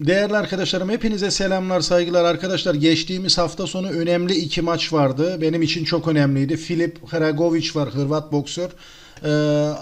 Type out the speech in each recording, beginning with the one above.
Değerli arkadaşlarım hepinize selamlar saygılar arkadaşlar. Geçtiğimiz hafta sonu önemli iki maç vardı. Benim için çok önemliydi. Filip Hragovic var Hırvat boksör. Ee,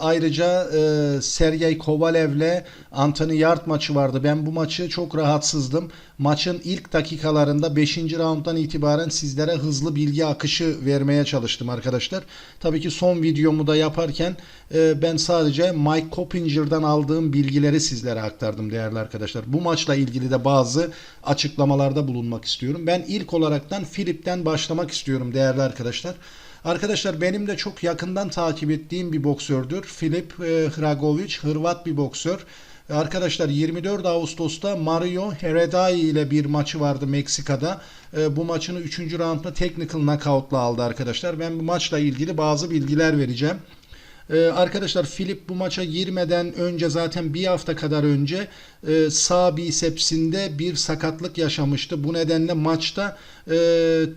ayrıca e, Sergey Kovalev'le Anthony Yard maçı vardı. Ben bu maçı çok rahatsızdım. Maçın ilk dakikalarında 5. rounddan itibaren sizlere hızlı bilgi akışı vermeye çalıştım arkadaşlar. Tabii ki son videomu da yaparken e, ben sadece Mike Coppinger'dan aldığım bilgileri sizlere aktardım değerli arkadaşlar. Bu maçla ilgili de bazı açıklamalarda bulunmak istiyorum. Ben ilk olaraktan Filip'ten başlamak istiyorum değerli arkadaşlar. Arkadaşlar benim de çok yakından takip ettiğim bir boksördür. Filip e, Hragovic, Hırvat bir boksör. Arkadaşlar 24 Ağustos'ta Mario Heredai ile bir maçı vardı Meksika'da. E, bu maçını 3. roundda technical knockout'la aldı arkadaşlar. Ben bu maçla ilgili bazı bilgiler vereceğim. Ee, arkadaşlar Filip bu maça girmeden önce zaten bir hafta kadar önce e, sağ bisepsinde bir sakatlık yaşamıştı. Bu nedenle maçta e,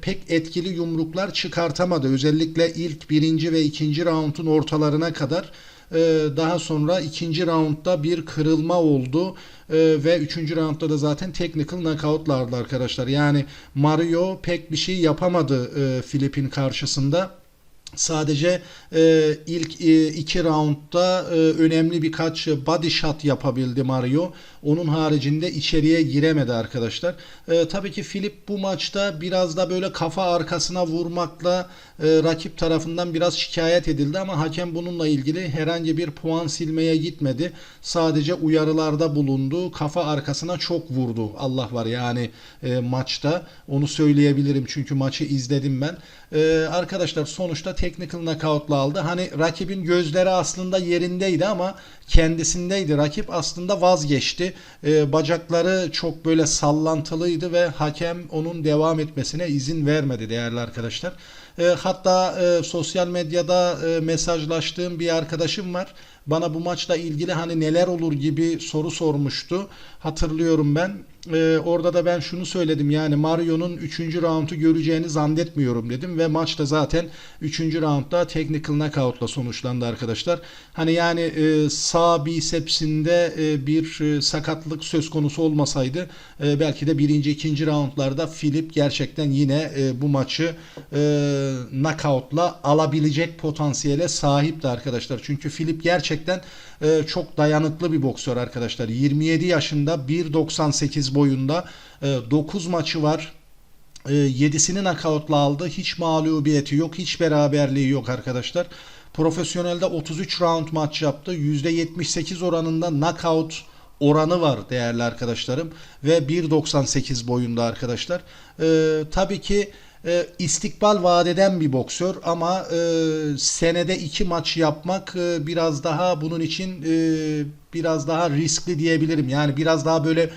pek etkili yumruklar çıkartamadı. Özellikle ilk birinci ve ikinci raundun ortalarına kadar. E, daha sonra ikinci roundda bir kırılma oldu E, ve üçüncü roundda da zaten technical knockoutlardı arkadaşlar. Yani Mario pek bir şey yapamadı e, Filip'in karşısında. Sadece e, ilk e, iki roundda e, önemli birkaç body shot yapabildi Mario. Onun haricinde içeriye giremedi arkadaşlar. E, tabii ki Filip bu maçta biraz da böyle kafa arkasına vurmakla e, rakip tarafından biraz şikayet edildi ama hakem bununla ilgili herhangi bir puan silmeye gitmedi. Sadece uyarılarda bulundu. Kafa arkasına çok vurdu. Allah var yani e, maçta. Onu söyleyebilirim çünkü maçı izledim ben. E, arkadaşlar sonuçta technical knockout'la aldı. Hani rakibin gözleri aslında yerindeydi ama kendisindeydi. Rakip aslında vazgeçti. E, bacakları çok böyle sallantılıydı ve hakem onun devam etmesine izin vermedi değerli arkadaşlar. E, hatta e, sosyal medyada e, mesajlaştığım bir arkadaşım var. Bana bu maçla ilgili hani neler olur gibi soru sormuştu. Hatırlıyorum ben. E, orada da ben şunu söyledim yani Mario'nun 3. roundu göreceğini zannetmiyorum dedim ve maçta zaten 3. roundda technical knockout'la sonuçlandı arkadaşlar. Hani yani e, sağ bisepsinde e, bir e, sakatlık söz konusu olmasaydı e, belki de birinci ikinci roundlarda Filip gerçekten yine e, bu maçı e, knockout'la alabilecek potansiyele sahipti arkadaşlar. Çünkü Filip gerçekten e, çok dayanıklı bir boksör arkadaşlar. 27 yaşında 1.98 boyunda e, 9 maçı var. E, 7'sini knockout'la aldı. Hiç mağlubiyeti yok. Hiç beraberliği yok arkadaşlar. Profesyonelde 33 round maç yaptı. %78 oranında knockout oranı var değerli arkadaşlarım. Ve 1.98 boyunda arkadaşlar. E, tabii ki e, istikbal vaat eden bir boksör ama e, senede iki maç yapmak e, biraz daha bunun için e, biraz daha riskli diyebilirim. Yani biraz daha böyle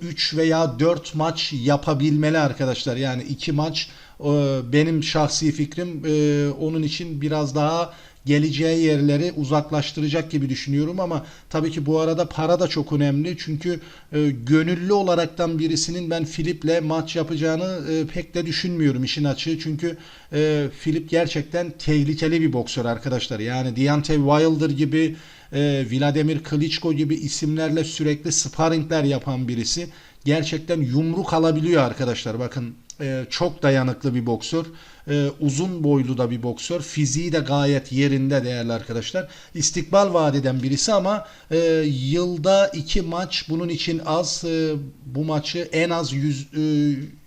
3 veya 4 maç yapabilmeli arkadaşlar. Yani iki maç e, benim şahsi fikrim e, onun için biraz daha geleceği yerleri uzaklaştıracak gibi düşünüyorum ama tabii ki bu arada para da çok önemli. Çünkü e, gönüllü olaraktan birisinin ben Filip'le maç yapacağını e, pek de düşünmüyorum işin açığı. Çünkü e, Filip gerçekten tehlikeli bir boksör arkadaşlar. Yani Deontay Wilder gibi e, Vladimir Klitschko gibi isimlerle sürekli sparringler yapan birisi. Gerçekten yumruk alabiliyor arkadaşlar. Bakın e, çok dayanıklı bir boksör. E, uzun boylu da bir boksör. Fiziği de gayet yerinde değerli arkadaşlar. İstikbal vaat eden birisi ama e, yılda iki maç bunun için az. E, bu maçı en az 100 e,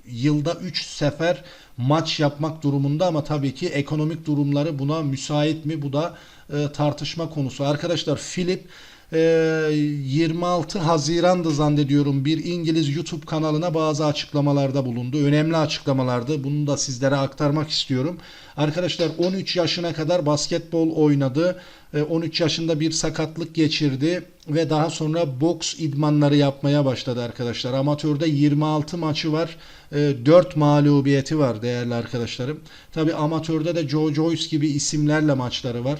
yılda 3 sefer maç yapmak durumunda ama tabii ki ekonomik durumları buna müsait mi? Bu da e, tartışma konusu. Arkadaşlar Philip 26 Haziran'dı zannediyorum bir İngiliz YouTube kanalına bazı açıklamalarda bulundu. Önemli açıklamalardı. Bunu da sizlere aktarmak istiyorum. Arkadaşlar 13 yaşına kadar basketbol oynadı. E, 13 yaşında bir sakatlık geçirdi ve daha sonra boks idmanları yapmaya başladı arkadaşlar. Amatörde 26 maçı var. E, 4 mağlubiyeti var değerli arkadaşlarım. Tabi amatörde de Joe Joyce gibi isimlerle maçları var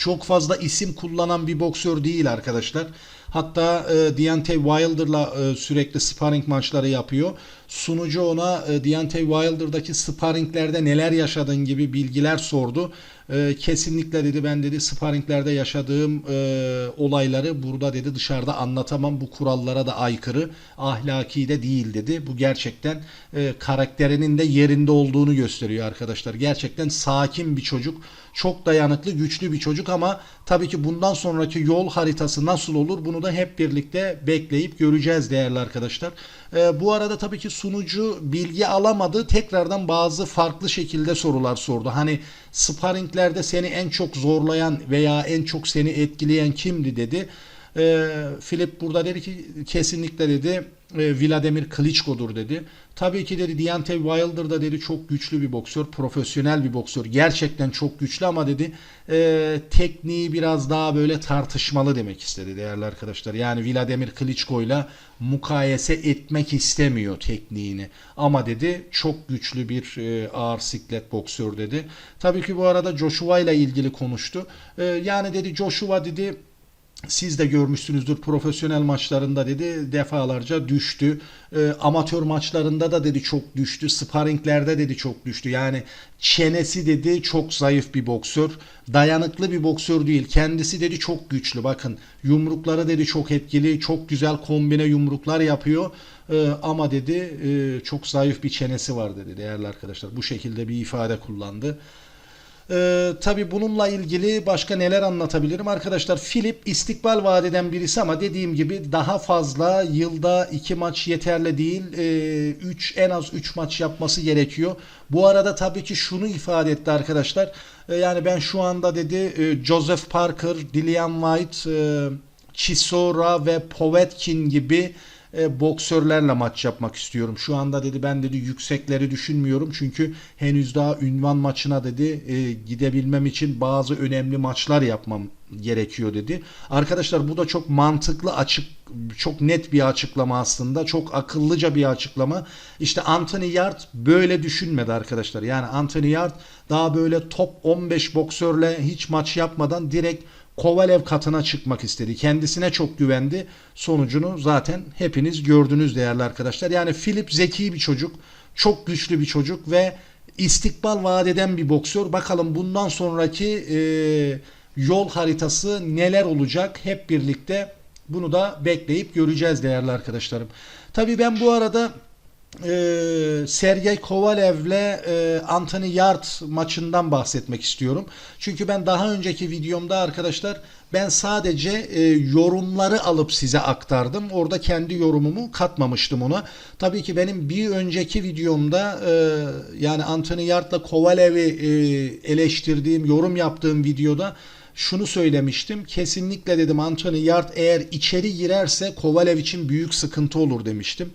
çok fazla isim kullanan bir boksör değil arkadaşlar. Hatta e, Deontay Wilder'la e, sürekli sparring maçları yapıyor. Sunucu ona e, Deontay Wilder'daki sparringlerde neler yaşadığın gibi bilgiler sordu. E, kesinlikle dedi ben dedi sparringlerde yaşadığım e, olayları burada dedi dışarıda anlatamam. Bu kurallara da aykırı, ahlaki de değil dedi. Bu gerçekten e, karakterinin de yerinde olduğunu gösteriyor arkadaşlar. Gerçekten sakin bir çocuk. Çok dayanıklı, güçlü bir çocuk ama tabii ki bundan sonraki yol haritası nasıl olur bunu da hep birlikte bekleyip göreceğiz değerli arkadaşlar. Ee, bu arada tabii ki sunucu bilgi alamadı. Tekrardan bazı farklı şekilde sorular sordu. Hani sparringlerde seni en çok zorlayan veya en çok seni etkileyen kimdi dedi. Ee, Philip burada dedi ki kesinlikle dedi e, Vladimir Klitschko'dur dedi. Tabii ki dedi Deontay Wilder da dedi çok güçlü bir boksör, profesyonel bir boksör. Gerçekten çok güçlü ama dedi e, tekniği biraz daha böyle tartışmalı demek istedi değerli arkadaşlar. Yani Vladimir Klitschko ile mukayese etmek istemiyor tekniğini. Ama dedi çok güçlü bir e, ağır siklet boksör dedi. Tabii ki bu arada Joshua ile ilgili konuştu. E, yani dedi Joshua dedi siz de görmüşsünüzdür profesyonel maçlarında dedi defalarca düştü. E, amatör maçlarında da dedi çok düştü. Sparringlerde dedi çok düştü. Yani çenesi dedi çok zayıf bir boksör. Dayanıklı bir boksör değil. Kendisi dedi çok güçlü. Bakın yumrukları dedi çok etkili. Çok güzel kombine yumruklar yapıyor. E, ama dedi e, çok zayıf bir çenesi var dedi değerli arkadaşlar. Bu şekilde bir ifade kullandı. Ee, tabii bununla ilgili başka neler anlatabilirim? Arkadaşlar Philip istikbal vadeden birisi ama dediğim gibi daha fazla yılda iki maç yeterli değil. 3 en az 3 maç yapması gerekiyor. Bu arada tabii ki şunu ifade etti arkadaşlar. Ee, yani ben şu anda dedi e, Joseph Parker, Dillian White, e, Chisora ve Povetkin gibi e, boksörlerle maç yapmak istiyorum. Şu anda dedi ben dedi yüksekleri düşünmüyorum çünkü henüz daha ünvan maçına dedi e, gidebilmem için bazı önemli maçlar yapmam gerekiyor dedi. Arkadaşlar bu da çok mantıklı açık çok net bir açıklama aslında. Çok akıllıca bir açıklama. İşte Anthony Yard böyle düşünmedi arkadaşlar. Yani Anthony Yard daha böyle top 15 boksörle hiç maç yapmadan direkt Kovalev katına çıkmak istedi. Kendisine çok güvendi. Sonucunu zaten hepiniz gördünüz değerli arkadaşlar. Yani Philip zeki bir çocuk. Çok güçlü bir çocuk ve istikbal vaat eden bir boksör. Bakalım bundan sonraki e, yol haritası neler olacak hep birlikte bunu da bekleyip göreceğiz değerli arkadaşlarım. Tabii ben bu arada e, Sergey Kovalev'le e, Anthony Yard maçından bahsetmek istiyorum. Çünkü ben daha önceki videomda arkadaşlar ben sadece e, yorumları alıp size aktardım. Orada kendi yorumumu katmamıştım ona. Tabii ki benim bir önceki videomda e, yani Anthony Yard'la Kovalev'i e, eleştirdiğim, yorum yaptığım videoda şunu söylemiştim. Kesinlikle dedim Anthony Yard eğer içeri girerse Kovalev için büyük sıkıntı olur demiştim.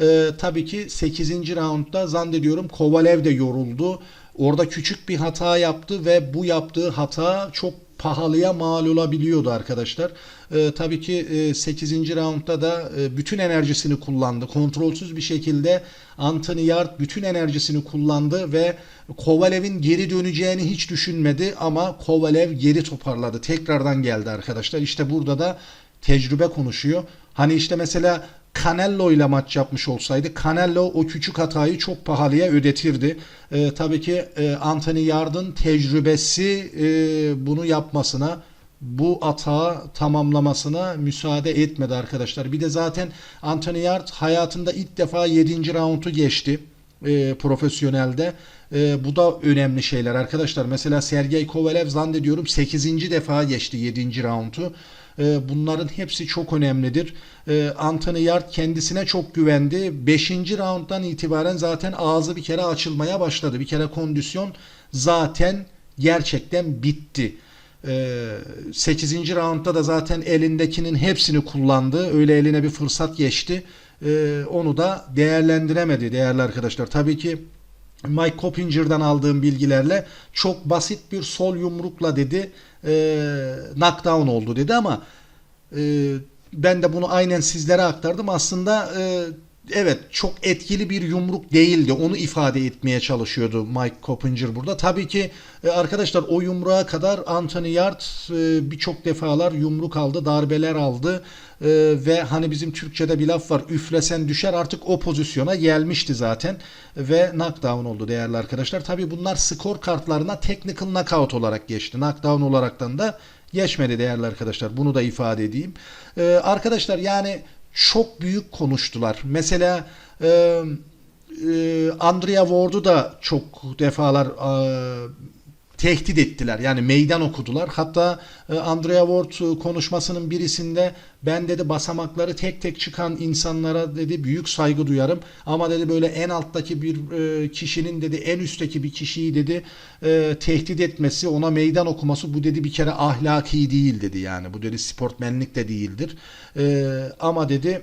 Ee, tabii ki 8. roundda zannediyorum Kovalev de yoruldu. Orada küçük bir hata yaptı ve bu yaptığı hata çok pahalıya mal olabiliyordu arkadaşlar. Ee, tabii ki e, 8. roundda da e, bütün enerjisini kullandı. Kontrolsüz bir şekilde Anthony Yard bütün enerjisini kullandı ve Kovalev'in geri döneceğini hiç düşünmedi ama Kovalev geri toparladı. Tekrardan geldi arkadaşlar. İşte burada da tecrübe konuşuyor. Hani işte mesela Canelo ile maç yapmış olsaydı Canelo o küçük hatayı çok pahalıya ödetirdi. Ee, tabii ki e, Anthony Yard'ın tecrübesi e, bunu yapmasına bu atağı tamamlamasına müsaade etmedi arkadaşlar. Bir de zaten Anthony Yard hayatında ilk defa 7. roundu geçti e, profesyonelde. E, bu da önemli şeyler arkadaşlar. Mesela Sergey Kovalev zannediyorum 8. defa geçti 7. roundu. E, bunların hepsi çok önemlidir. E, Anthony Yard kendisine çok güvendi. 5. rounddan itibaren zaten ağzı bir kere açılmaya başladı. Bir kere kondisyon zaten gerçekten bitti. 8. roundda da zaten elindekinin hepsini kullandı. Öyle eline bir fırsat geçti. Onu da değerlendiremedi değerli arkadaşlar. Tabii ki Mike Coppinger'dan aldığım bilgilerle çok basit bir sol yumrukla dedi e, knockdown oldu dedi ama e, ben de bunu aynen sizlere aktardım. Aslında e, evet çok etkili bir yumruk değildi. Onu ifade etmeye çalışıyordu Mike Coppinger burada. Tabii ki e, arkadaşlar o yumruğa kadar Anthony Yard e, birçok defalar yumruk aldı, darbeler aldı E, ve hani bizim Türkçe'de bir laf var. Üflesen düşer artık o pozisyona gelmişti zaten ve knockdown oldu değerli arkadaşlar. Tabii bunlar skor kartlarına technical knockout olarak geçti. Knockdown olaraktan da geçmedi değerli arkadaşlar. Bunu da ifade edeyim. E, arkadaşlar yani çok büyük konuştular. Mesela e, e, Andrea Ward'u da çok defalar e, tehdit ettiler. Yani meydan okudular. Hatta e, Andrea Ward e, konuşmasının birisinde ben dedi basamakları tek tek çıkan insanlara dedi büyük saygı duyarım. Ama dedi böyle en alttaki bir e, kişinin dedi en üstteki bir kişiyi dedi tehdit etmesi, ona meydan okuması bu dedi bir kere ahlaki değil dedi yani. Bu dedi sportmenlik de değildir. Ama dedi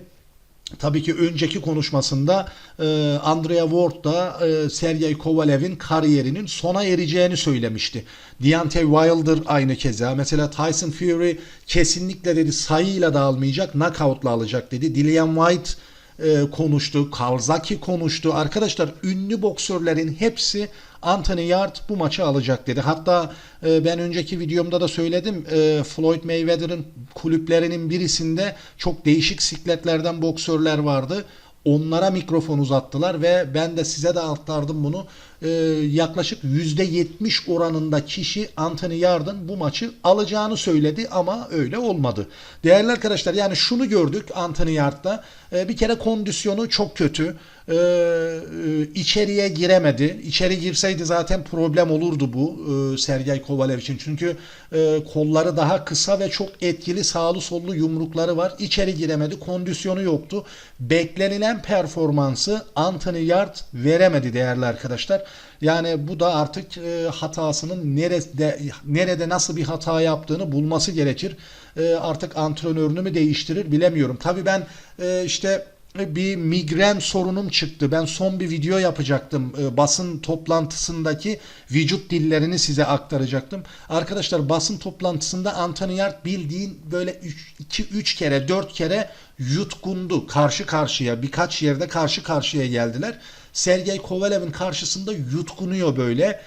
Tabii ki önceki konuşmasında e, Andrea Ward da e, Sergey Kovalev'in kariyerinin sona ereceğini söylemişti. Deontay Wilder aynı keza. Mesela Tyson Fury kesinlikle dedi sayıyla da almayacak, knockout'la alacak dedi. Dillian White e, konuştu, Kalzaki konuştu. Arkadaşlar ünlü boksörlerin hepsi Anthony Yard bu maçı alacak dedi. Hatta e, ben önceki videomda da söyledim. E, Floyd Mayweather'ın kulüplerinin birisinde çok değişik sikletlerden boksörler vardı. Onlara mikrofon uzattılar ve ben de size de aktardım bunu. Ee, yaklaşık %70 oranında kişi Anthony Yard'ın bu maçı alacağını söyledi ama öyle olmadı. Değerli arkadaşlar yani şunu gördük Anthony Yard'da. Ee, bir kere kondisyonu çok kötü. Ee, e, içeriye giremedi. İçeri girseydi zaten problem olurdu bu e, Sergey Kovalev için. Çünkü e, kolları daha kısa ve çok etkili sağlı sollu yumrukları var. İçeri giremedi. Kondisyonu yoktu. Beklenilen performansı Anthony Yard veremedi değerli arkadaşlar. Yani bu da artık e, hatasının nerede nerede nasıl bir hata yaptığını bulması gerekir. E, artık antrenörünü mü değiştirir bilemiyorum. Tabii ben e, işte bir migren sorunum çıktı. Ben son bir video yapacaktım. E, basın toplantısındaki vücut dillerini size aktaracaktım. Arkadaşlar basın toplantısında Anthony Yard bildiğin böyle 2-3 kere 4 kere yutkundu. Karşı karşıya birkaç yerde karşı karşıya geldiler. Sergey Kovalev'in karşısında yutkunuyor böyle.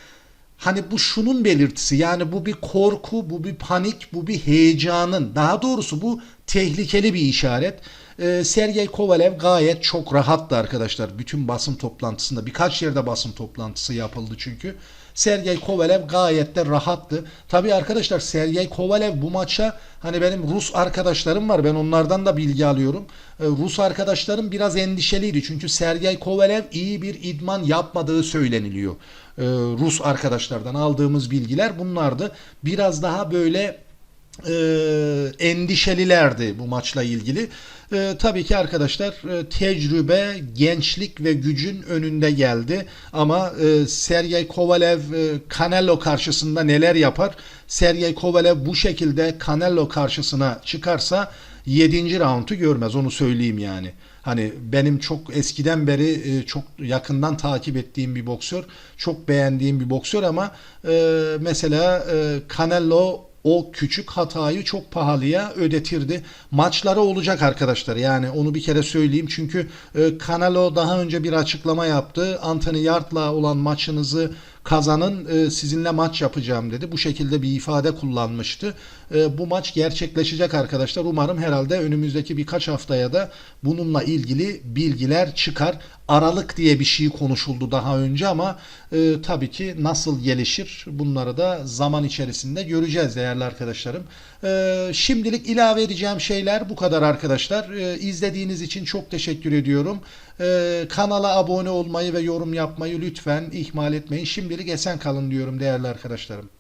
Hani bu şunun belirtisi yani bu bir korku, bu bir panik, bu bir heyecanın daha doğrusu bu tehlikeli bir işaret. Ee, Sergey Kovalev gayet çok rahattı arkadaşlar. Bütün basın toplantısında birkaç yerde basın toplantısı yapıldı çünkü. Sergey Kovalev gayet de rahattı. Tabii arkadaşlar Sergey Kovalev bu maça hani benim Rus arkadaşlarım var. Ben onlardan da bilgi alıyorum. Ee, Rus arkadaşlarım biraz endişeliydi. Çünkü Sergey Kovalev iyi bir idman yapmadığı söyleniliyor. Ee, Rus arkadaşlardan aldığımız bilgiler bunlardı. Biraz daha böyle e, endişelilerdi bu maçla ilgili. E, tabii ki arkadaşlar e, tecrübe, gençlik ve gücün önünde geldi. Ama e, Sergey Kovalev e, Canelo karşısında neler yapar? Sergey Kovalev bu şekilde Canelo karşısına çıkarsa 7. roundu görmez onu söyleyeyim yani. Hani benim çok eskiden beri e, çok yakından takip ettiğim bir boksör, çok beğendiğim bir boksör ama e, mesela e, Canelo o küçük hatayı çok pahalıya ödetirdi. Maçları olacak arkadaşlar. Yani onu bir kere söyleyeyim. Çünkü e, Canelo daha önce bir açıklama yaptı. Anthony Yard'la olan maçınızı kazanın e, sizinle maç yapacağım dedi. Bu şekilde bir ifade kullanmıştı. E, bu maç gerçekleşecek arkadaşlar. Umarım herhalde önümüzdeki birkaç haftaya da bununla ilgili bilgiler çıkar. Aralık diye bir şey konuşuldu daha önce ama e, tabii ki nasıl gelişir bunları da zaman içerisinde göreceğiz değerli arkadaşlarım. E, şimdilik ilave edeceğim şeyler bu kadar arkadaşlar. E, izlediğiniz için çok teşekkür ediyorum. E, kanala abone olmayı ve yorum yapmayı lütfen ihmal etmeyin. Şimdilik esen kalın diyorum değerli arkadaşlarım.